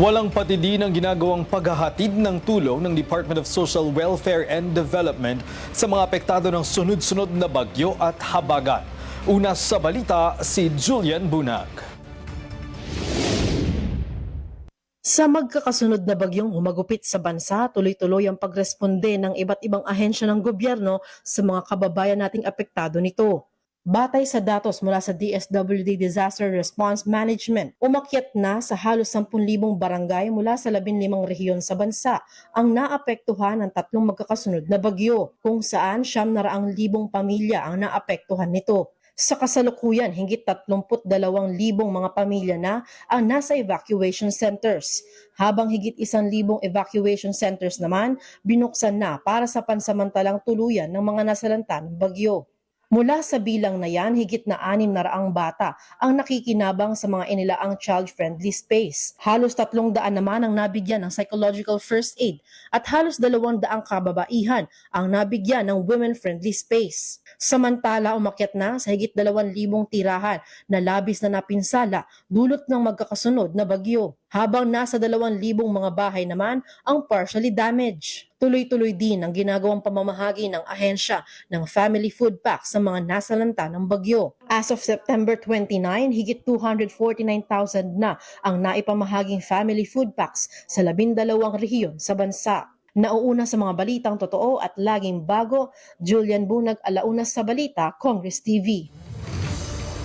Walang patidi ng ginagawang paghahatid ng tulong ng Department of Social Welfare and Development sa mga apektado ng sunod-sunod na bagyo at habagat. Una sa balita, si Julian Bunag. Sa magkakasunod na bagyong humagupit sa bansa, tuloy-tuloy ang pagresponde ng iba't ibang ahensya ng gobyerno sa mga kababayan nating apektado nito. Batay sa datos mula sa DSWD Disaster Response Management, umakyat na sa halos 10,000 barangay mula sa 15 rehiyon sa bansa ang naapektuhan ng tatlong magkakasunod na bagyo, kung saan siyam na raang libong pamilya ang naapektuhan nito. Sa kasalukuyan, higit 32,000 mga pamilya na ang nasa evacuation centers, habang higit 1,000 evacuation centers naman binuksan na para sa pansamantalang tuluyan ng mga nasalanta ng bagyo. Mula sa bilang na yan, higit na anim na raang bata ang nakikinabang sa mga inilaang child-friendly space. Halos tatlong daan naman ang nabigyan ng psychological first aid at halos dalawang daang kababaihan ang nabigyan ng women-friendly space. Samantala, umakyat na sa higit dalawang libong tirahan na labis na napinsala dulot ng magkakasunod na bagyo. Habang nasa dalawang libong mga bahay naman ang partially damaged. Tuloy-tuloy din ang ginagawang pamamahagi ng ahensya ng family food pack sa mga nasalanta ng bagyo. As of September 29, higit 249,000 na ang naipamahaging family food packs sa labindalawang rehiyon sa bansa. Nauuna sa mga balitang totoo at laging bago, Julian Bunag, Alauna sa Balita, Congress TV.